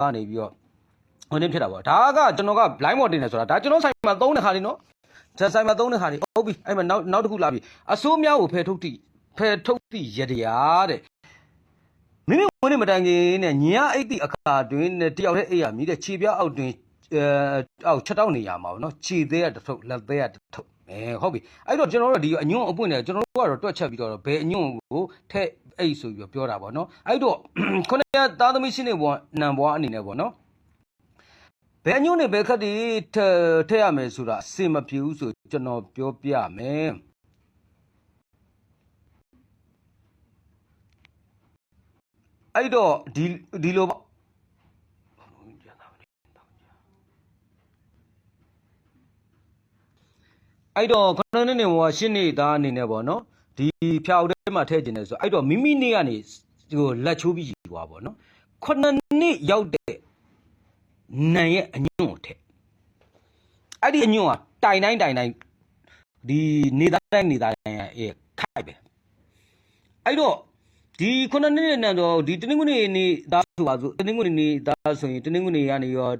ကနေပြီးတော့ဟိုနေ့ဖြစ်တာပေါ့ဒါကကျွန်တော်က blind model နေဆိုတာဒါကျွန်တော်ဆိုင်မှာသုံးတဲ့ခါလေးနော်ဇက်ဆိုင်မှာသုံးတဲ့ခါလေးဟုတ်ပြီအဲ့မှာနောက်နောက်တစ်ခုလာပြီအစိုးများကိုဖယ်ထုတ်တိဖယ်ထုတ်တိရတရားတဲ့မိမိဝင်နေမတိုင်ခင်နဲ့ညအိတ်တိအခါတွင်နဲ့တယောက်တည်းအိတ်ရမြည်တဲ့ခြေပြားအောက်တွင်အဲအောက်ချက်တောက်နေရမှာပေါ့နော်ခြေသေးရတစ်ထုပ်လက်သေးရတစ်ထုပ်အဲဟုတ်ပြီအဲ့တော့ကျွန်တော်တို့ဒီအညွန့်အပွင့်နဲ့ကျွန်တော်တို့ကတော့တွက်ချက်ပြီးတော့ဘယ်အညွန့်ကိုထဲ့ အိတ်ဆိုပြီးတော့ပြောတာပေါ့နော်အဲ့တော့ခုနကသားသမီးရှင်းနေဘွားနံဘွားအနေနဲ့ပေါ့နော်ဘယ်အညွန့်နဲ့ဘယ်ခက်တည်းထည့်ထည့်ရမယ်ဆိုတာအစင်မပြေဘူးဆိုကျွန်တော်ပြောပြမယ်အဲ့တော့ဒီဒီလိုပေါ့အဲ့တော့ခဏနေနေဘောရှင်းနေသားအနေနဲ့ပေါ့နော် ဒီဖြာဦးထဲမှာထည့်ခြင်းလဲဆိုအဲ့တော့မိမိနေကနေဟိုလက်ချိုးပြီးယူသွားပေါ့နော်ခုနှစ်နှစ်ရောက်တဲ့နံရဲ့အညွန့်ကိုထည့်အဲ့ဒီအညွန့်ကတိုင်တိုင်းတိုင်တိုင်းဒီနေသားတိုင်းနေသားတိုင်းရဲ့ခိုက်ပဲအဲ့တော့ ဒီခုနှစ်နှစ်နဲ့တော့ဒီတနင်္ဂနွေနေ့သားဆိုပါစို့တနင်္ဂနွေနေ့သားဆိုရင်တနင်္ဂနွေကနေရော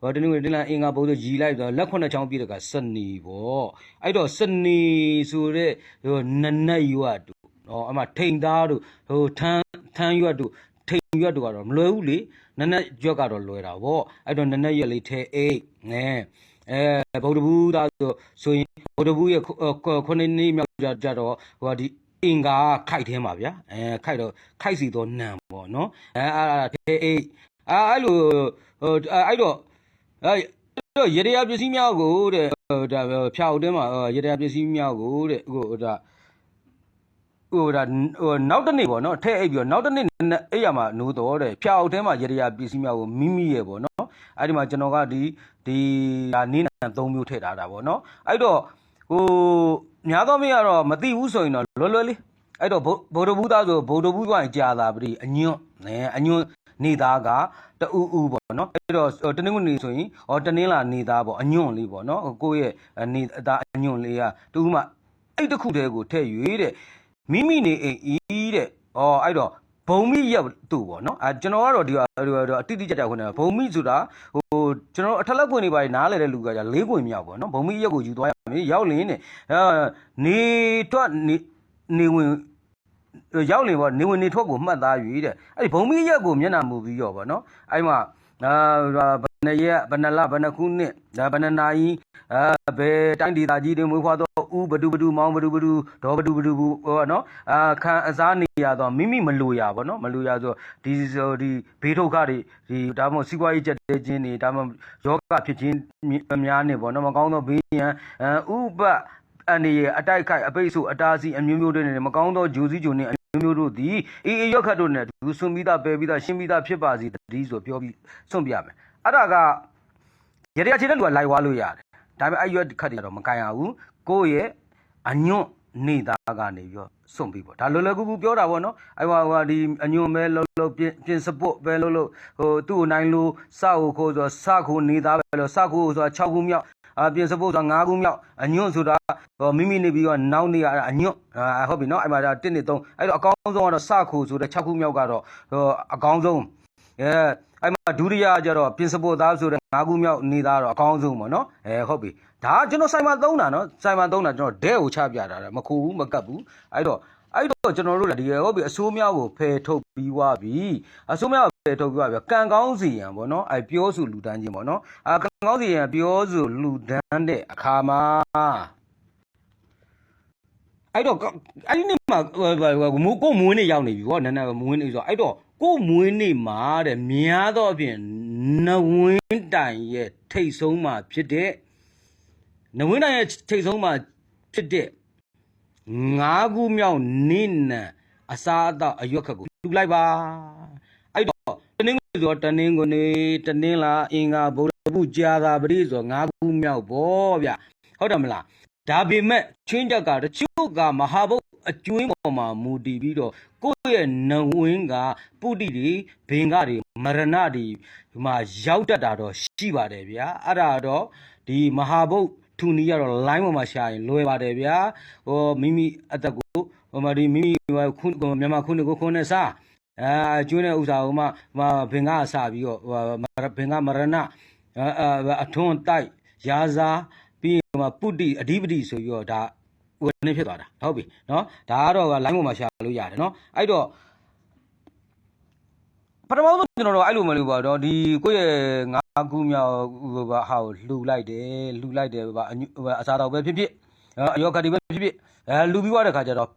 ဟောတနင်္ဂနွေတင်လာအင်္ဂါဘုရားရီလိုက်တော့လက်ခုနှစ်ချောင်းပြည့်တဲ့ကစနေပေါ့အဲ့တော့စနေဆိုတဲ့ဟိုနနက်ရွတ်တို့ဟောအမထိန်သားတို့ဟိုထန်းထန်းရွတ်တို့ထိန်ရွတ်တို့ကတော့မလွယ်ဘူးလေနနက်ရွက်ကတော့လွယ်တာပေါ့အဲ့တော့နနက်ရွက်လေးထဲအိတ်ငဲအဲဗုဒ္ဓဘူးသားဆိုဆိုရင်ဗုဒ္ဓဘူးရဲ့ခုနှစ်နှစ်မြောက်ကြကြတော့ဟိုဒီ အင်္ဂါခိုက်ထဲမှာဗျာအဲခိုက်တော့ခိုက်စီတော့နံပေါ့နော်အဲအဲ့ဒါထဲအိတ်အဲအဲ့လိုဟိုအဲ့တော့အဲတော့ရေရပစ္စည်းများကိုတဲ့ဒါဖြာဦးတဲမှာရေရပစ္စည်းများကိုတဲ့ဟိုဒါဟိုဒါဟိုနောက်တစ်နေ့ပေါ့နော်ထဲအိပ်ပြီးတော့နောက်တစ်နေ့အဲ့ရမှာနိုးတော့တဲ့ဖြာဦးတဲမှာရေရပစ္စည်းများကိုမိမိရဲ့ပေါ့နော်အဲ့ဒီမှာကျွန်တော်ကဒီဒီဒါနင်းနံ၃မျိုးထည့်ထားတာပေါ့နော်အဲ့တော့ဟို များသောမင်းကတော့မသိဘူးဆိုရင်တော့လွယ်လွယ်လေးအဲ့တော့ဗုဒ္ဓဘူးသားဆိုဗုဒ္ဓဘူးကကြာတာပြီအညွန့်နဲအညွန့်နေသားကတူဥပေါ့နော်အဲ့တော့တနင်္ဂနွေဆိုရင်ဟောတနင်္လာနေသားပေါ့အညွန့်လေးပေါ့နော်ကိုယ့်ရဲ့နေသားအညွန့်လေးကတူဥမှအဲ့တစ်ခုတည်းကိုထည့်၍တဲ့မိမိနေအိမ်ဤတဲ့ဩအဲ့တော့ဘုံမိရက်သူ့ပေါ့နော်အဲကျွန်တော်ကတော့ဒီအတိတိကျကျခွင့်တယ်ဘုံမိဆိုတာဟိုကျွန်တော်အထက်လက်ခွင့်တွေပါနားလဲတဲ့လူကじゃ၄ခွင့်မြောက်ပေါ့နော်ဘုံမိရက်ကိုယူသွားရမယ် ရောက်လင်းနဲ့အဲနေထွက်နေနေဝင်ရောက်လင်ပေါ့နေဝင်နေထွက်ကိုမှတ်သား၍တဲ့အဲ့ဒီဘုံမိရက်ကိုမျက်နှာမူပြီးရောပေါ့နော်အဲ့မှာ အာဘယ်နှရက်ဘယ်နှလဘယ်နှခုနှစ်ဒါဘယ်နှနာရီအဲဘယ်တိုင်းဒေသကြီးတွေမွေးဖွားတော့ဥဘဒုဘဒုမောင်းဘဒုဘဒုဒေါဘဒုဘဒုဟောနော်အာခံအစားနေရတော့မိမိမလိုရပေါ့နော်မလိုရဆိုဒီဆိုဒီဘေးဒုက္ခတွေဒီဒါမှမဟုတ်စီးပွားရေးကြက်တဲခြင်းတွေဒါမှယောဂဖြစ်ခြင်းများနေပေါ့နော်မကောင်းသောဘေးရန်ဥပအနေရအတိုက်ခိုက်အပိတ်ဆိုအတားစီအမျိုးမျိုးတွေနဲ့မကောင်းသောဂျိုစီဂျိုနေ မျိုးမျိုးတို့သည်အေးအေးရောက်ခတ်တို့နဲ့ဒူဆွန်ပြီးသားပယ်ပြီးသားရှင်းပြီးသားဖြစ်ပါစီတတိဆိုပြောပြီးဆွန့်ပြမယ်အဲ့ဒါကရရချင်းတဲ့လူကလိုက်ွားလို့ရတယ်ဒါပေမဲ့အဲ့ရွက်ခတ်တွေကတော့မကန်ရဘူးကိုယ့်ရဲ့အညွန့်နေသားကနေပြီးတော့စွန့်ပြီးပေါ့ဒါလောလောကူကူပြောတာပေါ့နော်အဲ့ဟိုဒီအညွန့်ပဲလောလောပြင်ပြင်စပုတ်ပဲလောလောဟိုသူ့ကိုနိုင်လို့စကိုခိုးဆိုစခိုးနေသားပဲလောစခိုးဆိုတာ6ခုမြောက် အပြင်စပုတ်ဆိုတာ9ခုမြောက်အညွန့်ဆိုတာဟိုမိမိနေပြီးတော့နောက်နေရအညွန့်ဟုတ်ပြီနော်အဲ့မှာဒါ1နဲ့3အဲ့တော့အကောင်းဆုံးကတော့စခိုးဆိုတဲ့6ခုမြောက်ကတော့ဟိုအကောင်းဆုံးအဲအဲ့မှာဒုတိယကျတော့ပြင်စပုတ်သားဆိုတဲ့၅ခုမြောက်နေသားတော့အကောင်းဆုံးပေါ့နော်အဲဟုတ်ပြီဒါကျွန်တော်ဆိုင်မှာသုံးတာနော်ဆိုင်မှာသုံးတာကျွန်တော်ဒဲကိုချပြတာမခူဘူးမကတ်ဘူးအဲ့တော့ အဲ့တော့ကျွန်တော်တို့လည်းဒီဟုတ်ပြီအစိုးများကိုဖယ်ထုတ်ပြီးွားပြီအစိုးများကိုဖယ်ထုတ်ပြီးွားပြီကံကောင်းစီရန်ပေါ့နော်အဲ့ပြောစုလူတန်းချင်းပေါ့နော်အာကံကောင်းစီရန်ပြောစုလူတန်းတဲ့အခါမှာအဲ့တော့အဲ့ဒီနေ့မှာမိုးကိုမွေးနေရောက်နေပြီဗောနန်းနန်းမွေးနေဆိုအဲ့တော့ကိုမွေးနေမှာတဲ့များတော့အပြင်နဝင်းတိုင်ရဲ့ထိတ်ဆုံးမှာဖြစ်တဲ့နဝင်းတိုင်ရဲ့ထိတ်ဆုံးမှာဖြစ်တဲ့ ငါးခုမြောက်နိနံအစားအသောက်အရွက်ခက်ကိုတူလိုက်ပါအဲ့တော့တနင်္ဂနွေဆိုတနင်္ဂနွေတနင်္လာအင်္ဂါဗုဒ္ဓဘူးကြာသာပတိဆိုငါးခုမြောက်ဗောဗျဟုတ်တယ်မလားဒါပေမဲ့ချင်းတက်ကတချို့ကမဟာဘုတ်အကျွင်းပေါ်မှာမူတည်ပြီးတော့ကိုယ့်ရဲ့နဝင်းကပုတိတွေဘင်္ဂတွေမရဏတွေဒီမှာရောက်တတ်တာတော့ရှိပါတယ်ဗျာအဲ့ဒါတော့ဒီမဟာဘုတ် ထူနီးကတော့ line ပေါ်မှာရှာရင်လွယ်ပါတယ်ဗျာဟိုမိမိအသက်ကိုဟိုမှာဒီမိမိခုမြန်မာခုနှစ်ကိုခုနှစ်စားအဲကျွန်းတဲ့ဥစ္စာကိုမှဟိုဘင်္ဂအစပြီးတော့ဟိုဘင်္ဂမရဏအဲအဲအထွန်းတိုက်ရာဇာပြီးရင်ဟိုပုတ္တိအဓိပတိဆိုပြီးတော့ဒါဝင်နေဖြစ်သွားတာဟုတ်ပြီနော်ဒါကတော့လိုင်းပေါ်မှာရှာလို့ရတယ်နော်အဲ့တော့ ပထမဆုံးကျွန်တော်တို့အဲ့လိုမလို့ပါတော့ဒီကိုယ့်ရဲ့ငါးခုမြောက်ဟိုဟာကိုလှူလိုက်တယ်လှူလိုက်တယ်ဗျအညဟိုအစားတော်ပဲဖြစ်ဖြစ်အဲအယောကတိပဲဖြစ်ဖြစ်အဲလှူပြီးသွားတဲ့ခါကျတော့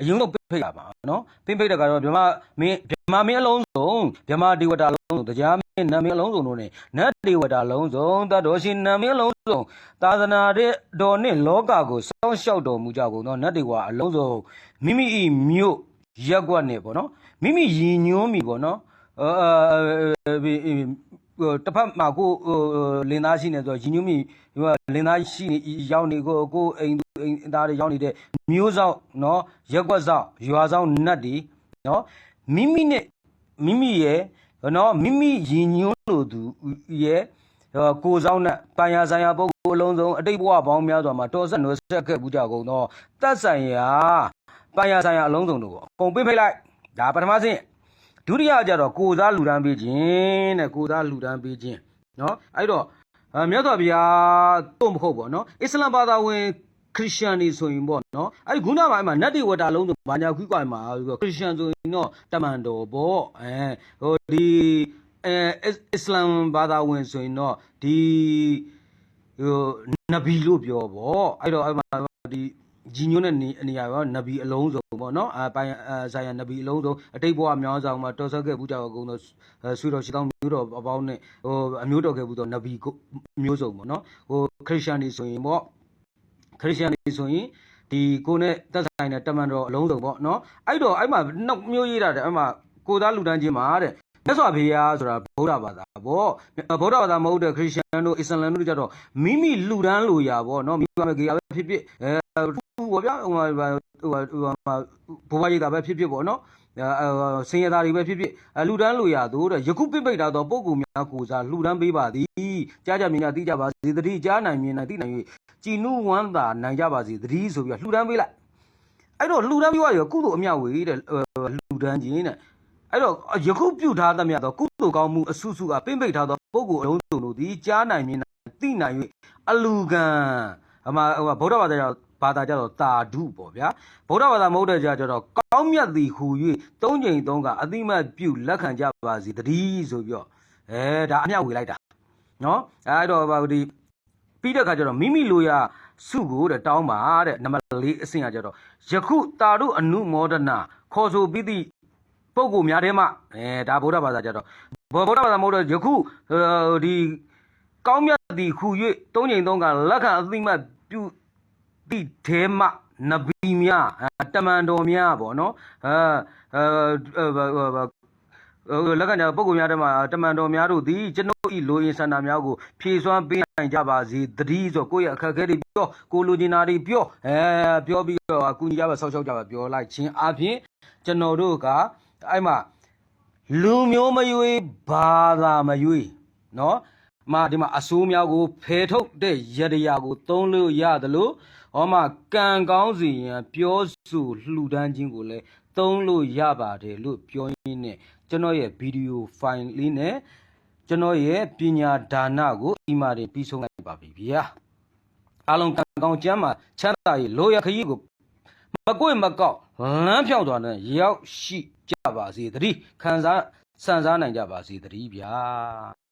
အရင်တော့ဖိတ်ရပါနော်ဖိတ်ဖိတ်တဲ့ကတော့ဗြဟ္မာမင်းဗြဟ္မာမင်းအလုံးစုံဗြဟ္မာဒေဝတာအလုံးစုံတရားမင်းနာမင်းအလုံးစုံတို့နဲ့နတ်ဒေဝတာအလုံးစုံတတ်တော်ရှင်နာမင်းအလုံးစုံသာသနာတဲ့တော်နဲ့လောကကိုစောင့်ရှောက်တော်မူကြကုန်သောနတ်ဒေဝအလုံးစုံမိမိဤမြို့ရက်ကွက်နဲ့ပေါ့နော်မိမိရည်ညွှန်းမိပေါ့နော်အဲဟို တစ်ဖက်မှာကိုဟိုလင်းသားရှိနေဆိုတော့ရင်းညွှန်းမိဟိုလင်းသားရှိနေရောက်နေကိုကိုအိမ်အိမ်သားတွေရောက်နေတဲ့မျိုးဆောင်နော်ရက်ကွက်ဆောင်ရွာဆောင်နတ်တွေနော်မိမိနဲ့မိမိရဲ့နော်မိမိရင်းညွှန်းလို့သူရဲ့ဟိုကိုဆောင်နဲ့ပန်ရဆိုင်ရာပုဂ္ဂိုလ်အလုံးစုံအတိတ်ဘဝပေါင်းများစွာမှာတော်ဆက်နွယ်ဆက်ခဲ့ဘူးကြကုန်တော့တတ်ဆိုင်ရာပန်ရဆိုင်ရာအလုံးစုံတို့ကိုအကုန်ပြိဖိတ်လိုက်ဒါပထမဆင့် ဒုတိယကျတော့ကိုသားလူတန်းပေးခြင်းတဲ့ကိုသားလူတန်းပေးခြင်းเนาะအဲ့တော့အဲမြတ်စွာဘုရားတို့မဟုတ်ပေါ့เนาะအစ္စလာမ်ဘာသာဝင်ခရစ်ယာန်တွေဆိုရင်ပေါ့เนาะအဲ့ဒီခုနကပိုင်းမှာနတ်တွေဝတ္တာလုံးဆိုဘာညာခွိကွာမှာဆိုတော့ခရစ်ယာန်ဆိုရင်တော့တမန်တော်ပေါ့အဲဟိုဒီအဲအစ္စလာမ်ဘာသာဝင်ဆိုရင်တော့ဒီဟိုနဗီလို့ပြောပေါ့အဲ့တော့အဲ့မှာဒီ ဂျီညွန်းတဲ့နေနေရာရောနဗီအလုံးစုံပေါ့နော်အပိုင်အဆိုင်ရနဗီအလုံးစုံအတိတ်ဘဝများစွာမှာတော်ဆက်ခဲ့ဘူးကြတော့အကုန်တော့ဆွေတော်ရှိတော်မျိုးတော်အပေါင်းနဲ့ဟိုအမျိုးတော်ခဲ့ဘူးတော့နဗီမျိုးစုံပေါ့နော်ဟိုခရစ်ယာန်တွေဆိုရင်ပေါ့ခရစ်ယာန်တွေဆိုရင်ဒီကိုနဲ့တက်ဆိုင်တဲ့တမန်တော်အလုံးစုံပေါ့နော်အဲ့တော့အဲ့မှာနောက်မျိုးရေးတာတဲ့အဲ့မှာကိုသားလူတန်းချင်းမှာတဲ့မြတ်စွာဘုရားဆိုတာဗုဒ္ဓဘာသာပေါ့ဗုဒ္ဓဘာသာမဟုတ်တဲ့ခရစ်ယာန်တို့အစ္စလာမ်တို့ကြတော့မိမိလူတန်းလူရာပေါ့နော်မိဘမေကေရပဲဖြစ်ဖြစ်အဲ ဟိုဗျာဟိုဟိုဟိုဟိုဘဝရိတာပဲဖြစ်ဖြစ်ပေါ့နော်အဲစင်ရသားတွေပဲဖြစ်ဖြစ်လူတန်းလူရာတို့တဲ့ယခုပြိပိတ်တာတော့ပုဂ္ဂိုလ်များကိုစားလူတန်းပေးပါသည်ကြားကြမြင်ကြသိကြပါစေတတိကြားနိုင်မြင်နိုင်သိနိုင်၍ကြည်နုဝမ်းသာနိုင်ကြပါစေတတိဆိုပြီးလှူဒန်းပေးလိုက်အဲ့တော့လှူဒန်းပြီးရကုသိုလ်အမြဝေတဲ့လှူဒန်းခြင်းတဲ့အဲ့တော့ယခုပြုထားသမျှတော့ကုသိုလ်ကောင်းမှုအဆုစုကပြိပိတ်ထားသောပုဂ္ဂိုလ်အလုံးစုံတို့သည်ကြားနိုင်မြင်နိုင်သိနိုင်၍အလူကံအမဟိုဗုဒ္ဓဘာသာကျတော့ ဘာသာကျတော့တာဓုပေါ့ဗျာဗုဒ္ဓဘာသာမဟုတ်တဲ့ကြကျတော့ကောင်းမြတ်သည်ဟူ၍သုံးချိန်သုံးကအတိမတ်ပြုလက်ခံကြပါစေတည်းဆိုပြီးတော့အဲဒါအမြောက်ဝေလိုက်တာနော်အဲ့တော့ဗာဒီပြီးတဲ့ခါကျတော့မိမိလိုရာစုကိုတဲ့တောင်းပါတဲ့နံပါတ်၄အဆင့်ကကျတော့ယခုတာတို့အနုမောဒနာခေါ်ဆိုပြီးသည့်ပုဂ္ဂိုလ်များထဲမှာအဲဒါဗုဒ္ဓဘာသာကျတော့ဗုဒ္ဓဘာသာမဟုတ်တော့ယခုဒီကောင်းမြတ်သည်ဟူ၍သုံးချိန်သုံးကလက်ခံအတိမတ်ပြု တိထဲမှနဗီများတမန်တော်များပေါ့နော်အဲအဲလက်ကညာပုဂ္ဂိုလ်များထဲမှာတမန်တော်များတို့သည်ကျွန်ုပ်ဤလိုအင်ဆန္ဒများကိုဖြည့်စွမ်းပေးနိုင်ကြပါစေတတိဆိုကိုယ့်ရဲ့အခက်အခဲတွေပြောကိုလိုချင်တာတွေပြောအဲပြောပြီးတော့အကူကြီးကြပါဆောက်ရှောက်ကြပါပြောလိုက်ခြင်းအပြင်ကျွန်တော်တို့ကအဲ့မှာလူမျိုးမရွေးဘာသာမရွေးနော်မာဒီမှာအဆိုးများကိုဖယ်ထုတ်တဲ့ရတရားကိုသုံးလို့ရတယ်လို့ ဟောမှာကံကောင်းစီရင်ပြောဆိုလှူဒန်းခြင်းကိုလည်းသုံးလို့ရပါတယ်လို့ပြောရင်းနဲ့ကျွန်တော်ရဲ့ဗီဒီယိုဖိုင်လေးနဲ့ကျွန်တော်ရဲ့ပညာဒါနကိုအီမာတွေပြီးဆုံးလိုက်ပါပြီဗျာအားလုံးကံကောင်းကျမ်းမှာချမ်းသာရေးလိုရခရီးကိုမကွေ့မကောက်လမ်းဖြောက်သွားတဲ့ရောက်ရှိကြပါစေတည်းခံစားစံစားနိုင်ကြပါစေတည်းဗျာ